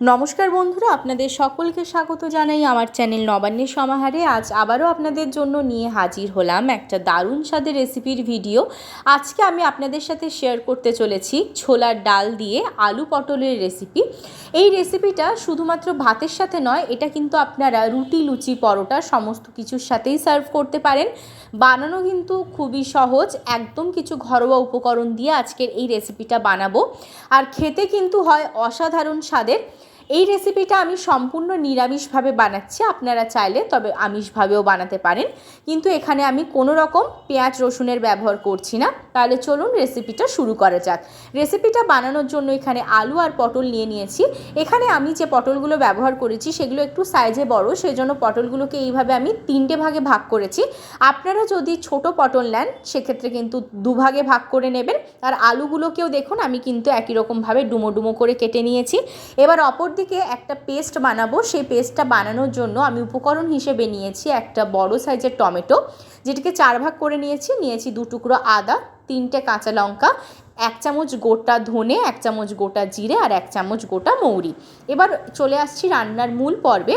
নমস্কার বন্ধুরা, আপনাদের সকলকে স্বাগত জানাই আমার চ্যানেল নবান্নের সমাহারে। আজ আবারও আপনাদের জন্য নিয়ে হাজির হলাম একটা দারুণ স্বাদের রেসিপির ভিডিও। আজকে আমি আপনাদের সাথে শেয়ার করতে চলেছি ছোলার ডাল দিয়ে আলু পটলের রেসিপি এই রেসিপিটা শুধুমাত্র ভাতের সাথে নয়, এটা কিন্তু আপনারা রুটি, লুচি, পরোটা সমস্ত কিছুর সাথেই সার্ভ করতে পারেন। বানানো কিন্তু খুবই সহজ, একদম কিছু ঘরোয়া উপকরণ দিয়ে আজকের এই রেসিপিটা বানাবো। আর খেতে কিন্তু হয় অসাধারণ স্বাদের। এই রেসিপিটা আমি সম্পূর্ণ নিরামিষভাবে বানাচ্ছি, আপনারা চাইলে তবে আমিষভাবেও বানাতে পারেন। কিন্তু এখানে আমি কোনো রকম পেঁয়াজ, রসুনের ব্যবহার করছি না। তাহলে চলুন রেসিপিটা শুরু করা যাক। রেসিপিটা বানানোর জন্য এখানে আলু আর পটল নিয়ে নিয়েছি। এখানে আমি যে পটলগুলো ব্যবহার করেছি, সেগুলো একটু সাইজে বড় সেই জন্য পটলগুলোকে এইভাবে আমি তিনটে ভাগে ভাগ করেছি। আপনারা যদি ছোট পটল নেন, সেক্ষেত্রে কিন্তু দুভাগে ভাগ করে নেবেন। আর আলুগুলোকেও দেখুন, আমি কিন্তু একই রকমভাবে ডুমো ডুমো করে কেটে নিয়েছি। এবার অপরদিকে একটা পেস্ট বানাবো। সেই পেস্টটা বানানোর জন্য আমি উপকরণ হিসেবে নিয়েছি একটা বড় সাইজের টমেটো, যেটাকে চার ভাগ করে নিয়েছি। নিয়েছি দু টুকরো আদা, তিনটে কাঁচা লঙ্কা, এক চামচ গোটা ধনে, এক চামচ গোটা জিরে আর এক চামচ গোটা মৌরি। এবার চলে আসছি রান্নার মূল পর্বে।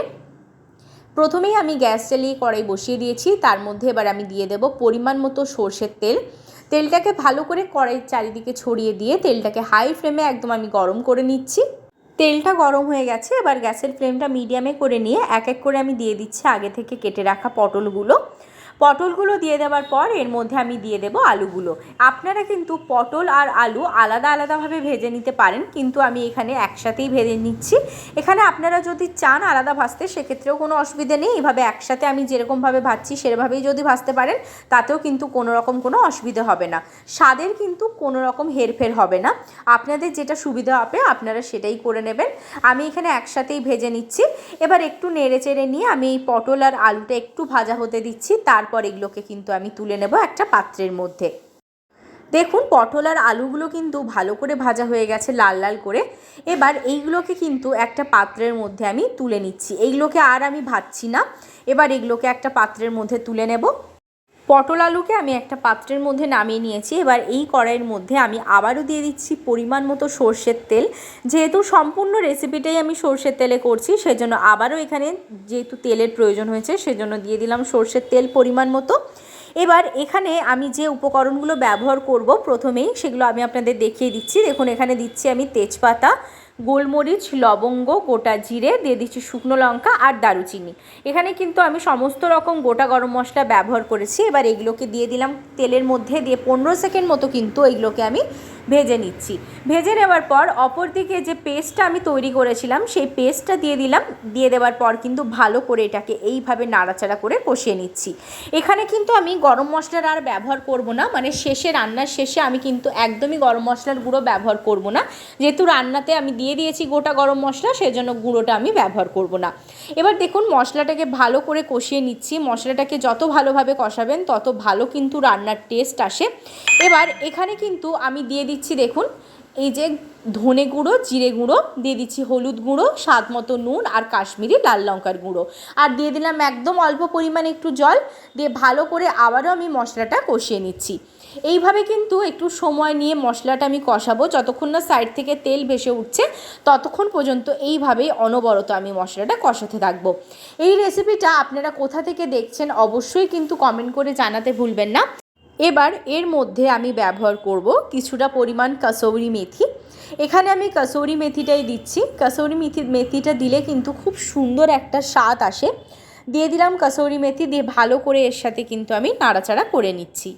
প্রথমেই আমি গ্যাস চালিয়ে কড়াই বসিয়ে দিয়েছি। তার মধ্যে এবার আমি দিয়ে দেব পরিমাণ মতো সর্ষের তেল। তেলটাকে ভালো করে কড়াইয়ের চারিদিকে ছড়িয়ে দিয়ে তেলটাকে হাই ফ্লেমে একদম আমি গরম করে নিচ্ছি। তেলটা গরম হয়ে গেছে, এবার গ্যাসের ফ্লেমটা মিডিয়ামে করে নিয়ে এক এক করে আমি দিয়ে দিচ্ছি আগে থেকে কেটে রাখা পটলগুলো। পটলগুলো দিয়ে দেওয়ার পর এর মধ্যে আমি দিয়ে দেব আলুগুলো। আপনারা কিন্তু পটল আর আলু আলাদা আলাদাভাবে ভেজে নিতে পারেন, কিন্তু আমি এখানে একসাথেই ভেজে নিচ্ছি। এখানে আপনারা যদি চান আলাদা ভাজতে, সেক্ষেত্রেও কোনো অসুবিধে নেই। এইভাবে একসাথে আমি যেরকমভাবে ভাজছি, সেভাবেই যদি ভাজতে পারেন, তাতেও কিন্তু কোনো রকম কোনো অসুবিধে হবে না। স্বাদের কিন্তু কোনো রকম হেরফের হবে না। আপনাদের যেটা সুবিধা হবে, আপনারা সেটাই করে নেবেন। আমি এখানে একসাথেই ভেজে নিচ্ছি। এবার একটু নেড়ে চেড়ে নিয়ে আমি এই পটল আর আলুটা একটু ভাজা হতে দিচ্ছি। তার তারপর এগুলোকে কিন্তু আমি তুলে নেব একটা পাত্রের মধ্যে। দেখুন, পটল আর আলুগুলো কিন্তু ভালো করে ভাজা হয়ে গেছে লাল লাল করে। এবার এইগুলোকে কিন্তু একটা পাত্রের মধ্যে আমি তুলে নিচ্ছি। এইগুলোকে আর আমি ভাজছি না। এবার এগুলোকে একটা পাত্রের মধ্যে তুলে নেব। পটল আলুকে আমি একটা পাত্রের মধ্যে নামিয়ে নিয়েছি। এবার এই কড়াইয়ের মধ্যে আমি আবারও দিয়ে দিচ্ছি পরিমাণ মতো সর্ষের তেল। যেহেতু সম্পূর্ণ রেসিপিটাই আমি সর্ষের তেলে করছি, সেজন্য আবারও এখানে যেহেতু তেলের প্রয়োজন হয়েছে, সেজন্য দিয়ে দিলাম সর্ষের তেল পরিমাণ মতো। এবার এখানে আমি যে উপকরণগুলো ব্যবহার করব প্রথমেই, সেগুলো আমি আপনাদের দেখিয়ে দিচ্ছি। দেখুন, এখানে দিচ্ছি আমি তেজপাতা গোলমরিচ, লবঙ্গ, গোটা জিরে, দিয়ে দিচ্ছি শুকনো লঙ্কা আর দারুচিনি। এখানে কিন্তু আমি সমস্ত রকম গোটা গরম মশলা ব্যবহার করেছি। এবার এগুলোকে দিয়ে দিলাম তেলের মধ্যে দিয়ে পনেরো সেকেন্ড মতো কিন্তু এগুলোকে আমি ভেজে নিচ্ছি। ভেজে নেওয়ার পর অপর দিকে যে পেস্টটা আমি তৈরি করেছিলাম, সেই পেস্টটা দিয়ে দিলাম। দিয়ে দেওয়ার পর কিন্তু ভালো করে এটাকে এইভাবে নাড়াচাড়া করে কষিয়ে নিচ্ছি। এখানে কিন্তু আমি গরম মশলার আর ব্যবহার করব না। মানে শেষে, রান্নার শেষে আমি কিন্তু একদমই গরম মশলার গুঁড়ো ব্যবহার করব না। যেহেতু রান্নাতে আমি দিয়ে দিয়েছি গোটা গরম মশলা, সেজন্য গুঁড়োটা আমি ব্যবহার করব না। এবার দেখুন, মশলাটাকে ভালো করে কষিয়ে নিচ্ছি। মশলাটাকে যত ভালোভাবে কষাবেন, তত ভালো কিন্তু রান্নার টেস্ট আসে। এবার এখানে কিন্তু আমি দিয়ে দিচ্ছি দেখুন, এই যে ধনে গুঁড়ো, জিরে গুঁড়ো, দিয়ে দিচ্ছি হলুদ গুঁড়ো, স্বাদ মতো নুন আর কাশ্মীরি লাল লঙ্কার গুঁড়ো। আর দিয়ে দিলাম একদম অল্প পরিমাণে একটু জল, দিয়ে ভালো করে আবারও আমি মশলাটা কষিয়ে নিচ্ছি। এইভাবে কিন্তু একটু সময় নিয়ে মশলাটা আমি কষাবো, যতক্ষণ না সাইড থেকে তেল ভেসে উঠছে, ততক্ষণ পর্যন্ত এইভাবেই অনবরত আমি মশলাটা কষাতে থাকব। এই রেসিপিটা আপনারা কোথা থেকে দেখছেন অবশ্যই কিন্তু কমেন্ট করে জানাতে ভুলবেন না। এবার এর মধ্যে আমি ব্যবহার করব কিছুটা পরিমাণ কাসৌরি মেথি। এখানে আমি কাসৌরি মেথিটাই দিচ্ছি। কাসৌরি মেথি, মেথিটা দিলে কিন্তু খুব সুন্দর একটা স্বাদ আসে। দিয়ে দিলাম কাসৌরি মেথি, দিয়ে ভালো করে এর সাথে কিন্তু আমি নাড়াচাড়া করে নিচ্ছি।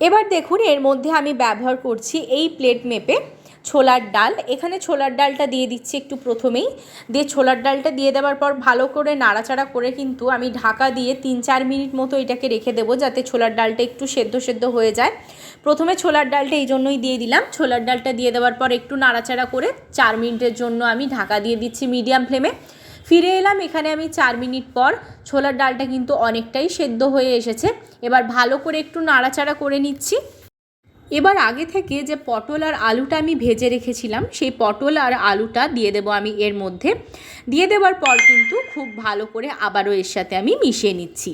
এবার দেখুন, এর মধ্যে আমি ব্যবহার করছি এই প্লেট মেপে ছোলার ডাল। এখানে ছোলার ডালটা দিয়ে দিচ্ছি একটু প্রথমেই। দিয়ে ছোলার ডালটা দিয়ে দেওয়ার পর ভালো করে নাড়াচাড়া করে কিন্তু আমি ঢাকা দিয়ে তিন চার মিনিট মতো এটাকে রেখে দেবো যাতে ছোলার ডালটা একটু সেদ্ধ সেদ্ধ হয়ে যায়। প্রথমে ছোলার ডালটা এই জন্যই দিয়ে দিলাম। ছোলার ডালটা দিয়ে দেওয়ার পর একটু নাড়াচাড়া করে চার মিনিটের জন্য আমি ঢাকা দিয়ে দিচ্ছি মিডিয়াম ফ্লেমে। ফিরে এলাম, এখানে আমি চার মিনিট পর ছোলার ডালটা কিন্তু অনেকটাই সেদ্ধ হয়ে এসেছে। এবার ভালো করে একটু নাড়াচাড়া করে নিচ্ছি। এবার আগে থেকে যে পটল আর আলুটা আমি ভেজে রেখেছিলাম, সেই পটল আর আলুটা দিয়ে দেব আমি এর মধ্যে। দিয়ে দেওয়ার পর কিন্তু খুব ভালো করে আবারও এর সাথে আমি মিশিয়ে নিচ্ছি।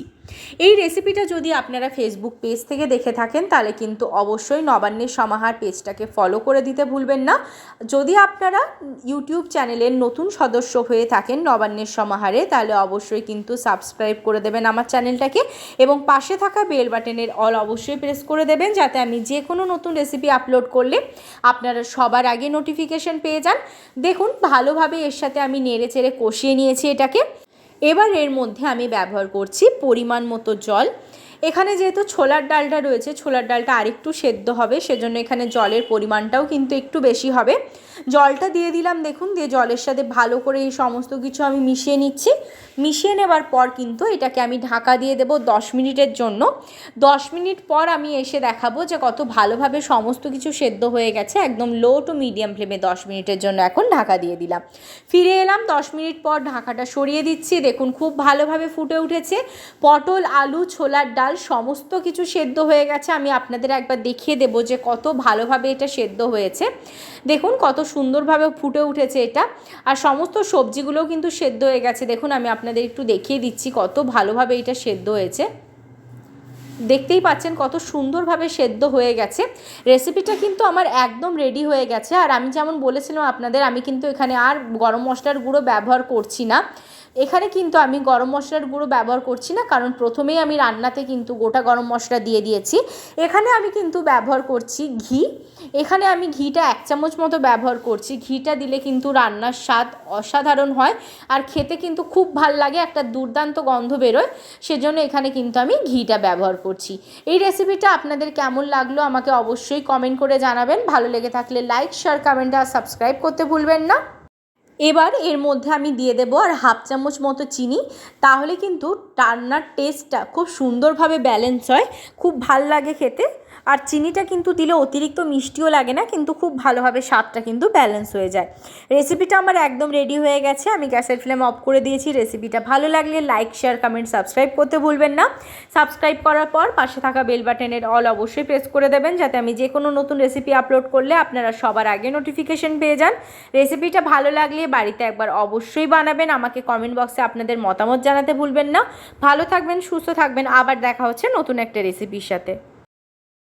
এই রেসিপিটা যদি আপনারা ফেসবুক পেজ থেকে দেখে থাকেন, তাহলে কিন্তু অবশ্যই নবান্নের সমাহার পেজটাকে ফলো করে দিতে ভুলবেন না। যদি আপনারা ইউটিউব চ্যানেলের নতুন সদস্য হয়ে থাকেন নবান্নের সমাহারে, তাহলে অবশ্যই কিন্তু সাবস্ক্রাইব করে দেবেন আমার চ্যানেলটাকে এবং পাশে থাকা বেল বাটনের অল অবশ্যই প্রেস করে দেবেন, যাতে আমি যে কোনো নতুন রেসিপি আপলোড করলে আপনারা সবার আগে নোটিফিকেশন পেয়ে যান। দেখুন, ভালোভাবে এর সাথে আমি নেড়ে চেড়ে কষিয়ে নিয়েছি এটাকে। এবার এর মধ্যে আমি ব্যবহার করছি পরিমাণ মতো জল। এখানে যেহেতু ছোলার ডালটা রয়েছে, ছোলার ডালটা আরেকটু সেদ্ধ হবে, সেজন্য এখানে জলের পরিমাণটাও কিন্তু একটু বেশি হবে। জলটা দিয়ে দিলাম, দেখুন, দিয়ে জলের সাথে ভালো করে এই সমস্ত কিছু আমি মিশিয়ে নিচ্ছি। মিশিয়ে নেবার পর কিন্তু এটাকে আমি ঢাকা দিয়ে দেবো দশ মিনিটের জন্য। দশ মিনিট পর আমি এসে দেখাবো যে কত ভালোভাবে সমস্ত কিছু সেদ্ধ হয়ে গেছে, একদম লো টু মিডিয়াম ফ্লেমে দশ মিনিটের জন্য এখন ঢাকা দিয়ে দিলাম। ফিরে এলাম, দশ মিনিট পর ঢাকাটা সরিয়ে দিচ্ছি, দেখুন খুব ভালোভাবে ফুটে উঠেছে। পটল, আলু, ছোলার ডাল সমস্ত কিছু সেদ্ধ হয়ে গেছে। আমি আপনাদের একবার দেখিয়ে দেবো যে কত ভালোভাবে এটা সেদ্ধ হয়েছে। দেখুন কত সুন্দরভাবে ফুটে উঠেছে এটা। আর সমস্ত সবজিগুলোও কিন্তু সেদ্ধ হয়ে গেছে। দেখুন, আমি আপনাদের একটু দেখিয়ে দিচ্ছি কত ভালোভাবে এটা সেদ্ধ হয়েছে। দেখতেই পাচ্ছেন কত সুন্দরভাবে সেদ্ধ হয়ে গেছে। রেসিপিটা কিন্তু আমার একদম রেডি হয়ে গেছে। আর আমি যেমন বলেছিলাম আপনাদের, আমি কিন্তু এখানে আর গরম মশলার গুঁড়ো ব্যবহার করছি না। এখানে কিন্তু আমি গরম মশলার গুঁড়ো ব্যবহার করছি না, কারণ প্রথমেই আমি রান্নাতে কিন্তু গোটা গরম মশলা দিয়ে দিয়েছি। এখানে আমি কিন্তু ব্যবহার করছি ঘি। এখানে আমি ঘিটা এক চামচ মতো ব্যবহার করছি। ঘিটা দিলে কিন্তু রান্নার স্বাদ অসাধারণ হয় আর খেতে কিন্তু খুব ভালো লাগে, একটা দুর্দান্ত গন্ধ বেরোয়। সেজন্য এখানে কিন্তু আমি ঘিটা ব্যবহার করছি। এই রেসিপিটা আপনাদের কেমন লাগল আমাকে অবশ্যই কমেন্ট করে জানাবেন। ভালো লেগে থাকলে লাইক, শেয়ার, কমেন্ট আর সাবস্ক্রাইব করতে ভুলবেন না। এবার এর মধ্যে আমি দিয়ে দেবো আর হাফ চামচ মতো চিনি। তাহলে কিন্তু রান্নার টেস্টটা খুব সুন্দরভাবে ব্যালেন্স হয়। খুব ভালো লাগে খেতে। আর চিনিটা কিন্তু দিলে অতিরিক্ত মিষ্টিও লাগে না, কিন্তু খুব ভালোভাবে স্বাদটা কিন্তু ব্যালেন্স হয়ে যায়। রেসিপিটা আমার একদম রেডি হয়ে গেছে, আমি গ্যাসের ফ্লেম অফ করে দিয়েছি। রেসিপিটা ভালো লাগলে লাইক শেয়ার কমেন্ট সাবস্ক্রাইব করতে ভুলবেন না। সাবস্ক্রাইব করার পর পাশে থাকা বেল বাটনের অল অবশ্যই প্রেস করে দেবেন, যাতে আমি যে কোনো নতুন রেসিপি আপলোড করলে আপনারা সবার আগে নোটিফিকেশন পেয়ে যান। রেসিপিটা ভালো লাগলে বাড়িতে একবার অবশ্যই বানাবেন, আমাকে কমেন্ট বক্সে আপনাদের মতামত জানাতে ভুলবেন না। ভালো থাকবেন, সুস্থ থাকবেন, আবার দেখা হচ্ছে নতুন একটা রেসিপির সাথে।